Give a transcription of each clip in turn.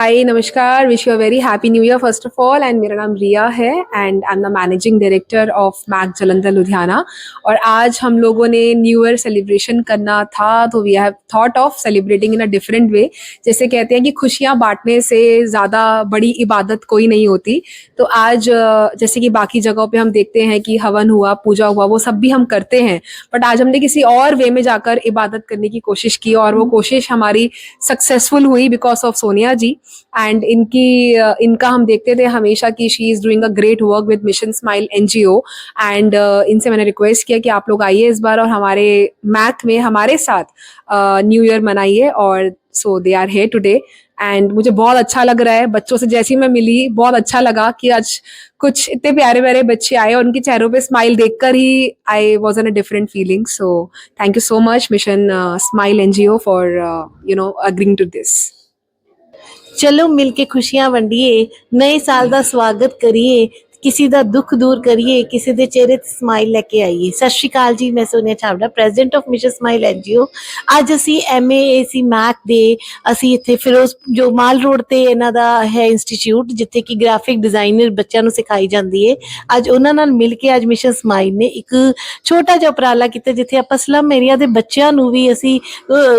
हाय नमस्कार wish you a very happy new year first of all and मेरा नाम रिया है and I am the managing director of MAAC Jalandhar Ludhiana और आज हम लोगों ने न्यू ईयर सेलिब्रेशन करना था तो we have thought of celebrating in a different way जैसे कहते हैं कि खुशियाँ बांटने से ज़्यादा बड़ी इबादत कोई नहीं होती। तो आज जैसे कि बाकी जगहों पर हम देखते हैं कि हवन हुआ, पूजा हुआ, वो सब भी हम करते हैं। बट आज हमने किसी और वे में जाकर इबादत करने की कोशिश की और वो कोशिश हमारी सक्सेसफुल हुई because of Sonia ji. And इनकी इनका हम देखते थे हमेशा कि she is doing a great work with mission smile NGO and इनसे मैंने रिक्वेस्ट किया कि आप लोग आइए इस बार और हमारे मैथ में, हमारे साथ न्यू ईयर मनाइए और so they are here today and मुझे बहुत अच्छा लग रहा है, बच्चों से जैसे मैं मिली, बहुत अच्छा लगा कि आज कुछ इतने प्यारे प्यारे बच्चे आए और उनके चेहरों पे स्माइल देखकर ही I was an a different feeling so thank you so much mission smile NGO for you know agreeing to this ਚਲੋ ਮਿਲ ਕੇ ਖੁਸ਼ੀਆਂ ਵੰਡੀਏ ਨਵੇਂ ਸਾਲ ਦਾ ਸਵਾਗਤ ਕਰੀਏ ਕਿਸੇ ਦਾ ਦੁੱਖ ਦੂਰ ਕਰੀਏ, ਕਿਸੇ ਦੇ ਚਿਹਰੇ ਤੇ ਸਮਾਈਲ ਲੈ ਕੇ ਆਈਏ। ਸਤਿ ਸ਼੍ਰੀ ਅਕਾਲ ਜੀ, ਮੈਂ Sonia Chhabra president of mission smile NGO ਅੱਜ ਅਸੀਂ ਐਮਏਏਸੀ ਮੈਥ ਦੇ, ਅਸੀਂ ਇੱਥੇ ਫਿਰੋਜ਼, ਜੋ ਮਾਲ ਰੋਡ ਤੇ ਇਹਨਾਂ ਦਾ ਹੈ ਇੰਸਟੀਚਿਊਟ ਜਿੱਥੇ ਕਿ ਗ੍ਰਾਫਿਕ ਡਿਜ਼ਾਈਨਰ ਬੱਚਿਆਂ ਨੂੰ ਸਿਖਾਈ ਜਾਂਦੀ ਹੈ ਅੱਜ ਉਹਨਾਂ ਨਾਲ ਮਿਲ ਕੇ ਅੱਜ ਮਿਸ਼ਨ ਸਮਾਈਲ ਨੇ ਇੱਕ ਛੋਟਾ ਜਿਹਾ ਉਪਰਾਲਾ ਕੀਤਾ, ਜਿੱਥੇ ਆਪਾਂ ਸਲਮ ਏਰੀਆ ਦੇ ਬੱਚਿਆਂ ਨੂੰ ਵੀ ਅਸੀਂ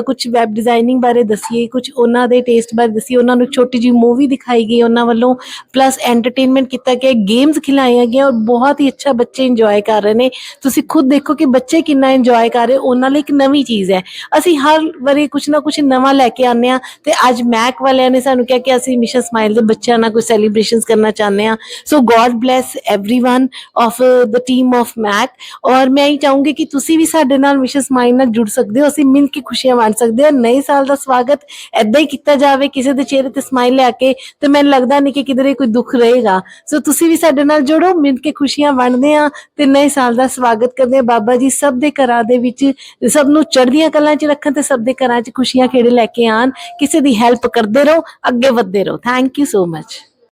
ਕੁਝ ਵੈਬ ਡਿਜ਼ਾਈਨਿੰਗ ਬਾਰੇ ਦੱਸੀਏ ਕੁਝ ਉਹਨਾਂ ਦੇ ਟੇਸਟ ਬਾਰੇ ਦੱਸੀਏ। ਉਹਨਾਂ ਨੂੰ ਛੋਟੀ ਜਿਹੀ ਮੂਵੀ ਦਿਖਾਈ ਗਈ, ਉਹਨਾਂ ਵੱਲੋਂ ਪਲੱਸ ਐਂਟਰਟੇਨਮੈਂਟ ਕੀਤਾ ਗਿਆ ਗੇਮ ਗੇਮਸ ਖਿਲਾਈਆਂ ਗਈਆਂ ਔਰ ਬਹੁਤ ਹੀ ਅੱਛਾ ਬੱਚੇ ਇੰਜੋਏ ਕਰ ਰਹੇ ਨੇ ਤੁਸੀਂ ਖੁਦ ਦੇਖੋ ਕਿ ਬੱਚੇ ਕਿੰਨਾ ਇੰਜੋਏ ਕਰ ਰਹੇ ਉਹਨਾਂ ਲਈ ਇੱਕ ਨਵੀਂ ਚੀਜ਼ ਹੈ ਅਸੀਂ ਹਰ ਵਾਰੀ ਕੁਝ ਨਾ ਕੁਝ ਨਵਾਂ ਲੈ ਕੇ ਆਉਂਦੇ ਆ ਤੇ ਅੱਜ ਮੈਕ ਵਾਲਿਆਂ ਨੇ ਸਾਨੂੰ ਕਿਹਾ ਕਿ ਅਸੀਂ ਮਿਸ਼ਨ ਸਮਾਈਲ ਦੇ ਬੱਚਿਆਂ ਨਾਲ ਕੋਈ ਸੈਲੀਬ੍ਰੇਸ਼ਨਸ ਕਰਨਾ ਚਾਹੁੰਦੇ ਆ so God bless everyone of the team of Mac ਔਰ ਮੈਂ ਇਹ ਚਾਹੂੰਗੀ ਕਿ ਤੁਸੀਂ ਵੀ ਸਾਡੇ ਨਾਲ ਮਿਸ਼ਨ ਸਮਾਈਲ ਨਾਲ ਜੁੜ ਸਕਦੇ ਹੋ ਅਸੀਂ ਮਿਲ ਕੇ ਖੁਸ਼ੀਆਂ ਵੰਡ ਸਕਦੇ ਹਾਂ ਨਵੇਂ ਸਾਲ ਦਾ ਸਵਾਗਤ ਐਦਾਂ ਹੀ ਕੀਤਾ ਜਾਵੇ ਕਿਸੇ ਦੇ ਚਿਹਰੇ ਤੇ ਸਮਾਈਲ ਲੈ ਕੇ ਤੇ ਮੈਨੂੰ ਲੱਗਦਾ ਨਹੀਂ ਕਿ ਕਿਧਰੇ ਕੋਈ ਦੁੱਖ ਰਹੇਗਾ ਸੋ ਤੁਸੀਂ ਵੀ ਸਾਡੇ ਨਾਲ ਜੁੜੋ, ਮਿਲ ਕੇ ਖੁਸ਼ੀਆਂ ਵੰਡਦੇ ਆ ਤੇ ਨਵੇਂ ਸਾਲ ਦਾ ਸਵਾਗਤ ਕਰਦੇ ਆ ਬਾਬਾ ਜੀ ਸਭ ਦੇ ਘਰਾਂ ਦੇ ਵਿੱਚ, ਸਭ ਨੂੰ ਚੜ੍ਹਦੀਆਂ ਕਲਾਂ 'ਚ ਰੱਖਣ ਤੇ ਸਭ ਦੇ ਘਰਾਂ 'ਚ ਖੁਸ਼ੀਆਂ ਖੇੜੇ ਲੈ ਕੇ ਆਣ ਕਿਸੇ ਦੀ ਹੈਲਪ ਕਰਦੇ ਰਹੋ, ਅੱਗੇ ਵਧਦੇ ਰਹੋ। Thank you so much